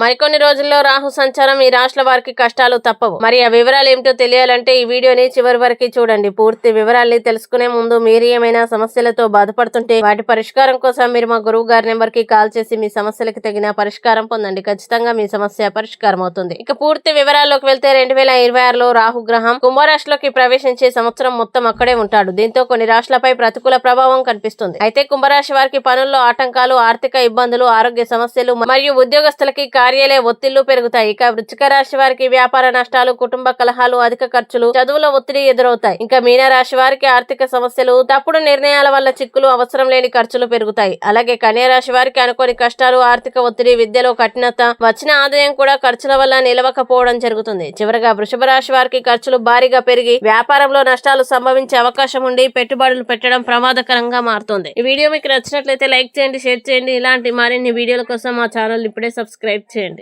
మరికొన్ని రోజుల్లో రాహు సంచారం ఈ రాష్ట్ర వారికి కష్టాలు తప్పవు. మరి ఆ వివరాలు ఏమిటో తెలియాలంటే ఈ వీడియోని చివరి వరకు చూడండి. పూర్తి వివరాల్ని తెలుసుకునే ముందు మీరు ఏమైనా సమస్యలతో బాధపడుతుంటే వాటి పరిష్కారం కోసం మీరు మా గురువు గారి నెంబర్కి కాల్ చేసి మీ సమస్యలకు తగిన పరిష్కారం పొందండి. ఖచ్చితంగా మీ సమస్య పరిష్కారం అవుతుంది. ఇక పూర్తి వివరాల్లోకి వెళ్తే రెండు వేల ఇరవై ఆరులో రాహు గ్రహం కుంభరాశిలోకి ప్రవేశించే సంవత్సరం మొత్తం అక్కడే ఉంటాడు. దీంతో కొన్ని రాష్ట్రాలపై ప్రతికూల ప్రభావం కనిపిస్తుంది. అయితే కుంభరాశి వారికి పనుల్లో ఆటంకాలు ఆర్థిక ఇబ్బందులు ఆరోగ్య సమస్యలు మరియు ఉద్యోగస్తులకి కార్యాలయ ఒత్తిళ్ళు పెరుగుతాయి. ఇక వృచ్చిక రాశి వారికి వ్యాపార నష్టాలు కుటుంబ కలహాలు అధిక ఖర్చులు చదువుల ఒత్తిడి ఎదురవుతాయి. ఇంకా మీన రాశి వారికి ఆర్థిక సమస్యలు తప్పుడు నిర్ణయాల వల్ల చిక్కులు అవసరం లేని ఖర్చులు పెరుగుతాయి. అలాగే కన్యా రాశి వారికి అనుకోని కష్టాలు ఆర్థిక ఒత్తిడి విద్యలో కఠినత వచ్చిన ఆదాయం కూడా ఖర్చుల వల్ల నిలవకపోవడం జరుగుతుంది. చివరగా వృషభ రాశి వారికి ఖర్చులు భారీగా పెరిగి వ్యాపారంలో నష్టాలు సంభవించే అవకాశం ఉండి పెట్టుబడులు పెట్టడం ప్రమాదకరంగా మారుతుంది. ఈ వీడియో మీకు నచ్చినట్లయితే లైక్ చేయండి షేర్ చేయండి. ఇలాంటి మరిన్ని వీడియోల కోసం మా ఛానల్ ఇప్పుడే సబ్స్క్రైబ్ చేయండి. attend